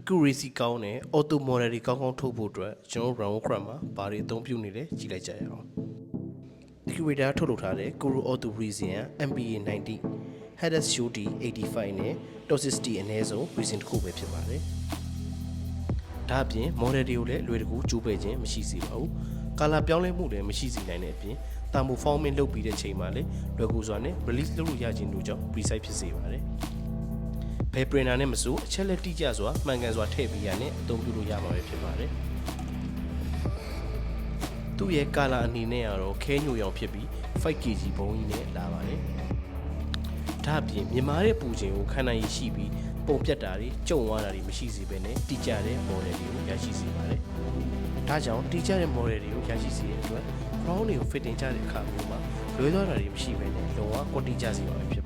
accuracy ကောင်းတဲ့ auto model တွေကောင်းကောင်းထုတ်ဖို့အတွက်ကျွန်တော်တို့ round crab မှာဘာတွေအသုံးပြုနေလဲကြည့်လိုက်ကြရအောင် accurator ထုတ်လုပ်ထားတဲ့ Guru Auto Reason MPA 90 header shooty 85နဲ့ toxicity အနည်းဆုံး reason တစ်ခုပဲဖြစ်ပါတယ်ဒါအပြင် model တွေကိုလည်းလွယ်တကူကျိုးပဲ့ခြင်းမရှိစေပါဘူးကာလာပြောင်းလဲမှုလည်းမရှိစေနိုင်တဲ့အပြင် thermoforming လုပ်ပြီးတဲ့ချိန်မှာလည်းလွယ်ကူစွာနဲ့ release လုပ်လို့ရခြင်းတို့ကြောင့် precise ဖြစ်စေပါတယ် ဘယ် printer နဲ့မဆိုအချက်လက်တိကျစွာမှန်ကန်စွာထည့်ပြီးရနဲ့အသုံးပြုလို့ရမှာပဲဖြစ်ပါတယ်သူ့ရဲ့ကာလာအနေနဲ့ကတော့ခဲညိုရောင်ဖြစ်ပြီး 5kg ဘုံကြီးနဲ့လာပါတယ်ဒါအပြင်မြင်မာတဲ့ပူချိန်ကိုခံနိုင်ရရှိပြီးပုံပြတ်တာတွေကြုံသွားတာတွေမရှိစေဘဲနဲ့တိကျတဲ့ model တွေကိုရရှိစေပါတယ်ဒါကြောင့်တိကျတဲ့ model တွေကိုရရှိစေတဲ့အတွက် crown တွေကို fitting ကြတဲ့အခါမျိုးမှာလွဲသွားတာတွေမရှိဘဲနဲ့လုံးဝကွန်တီကျစေပါပဲဖြစ်ပါ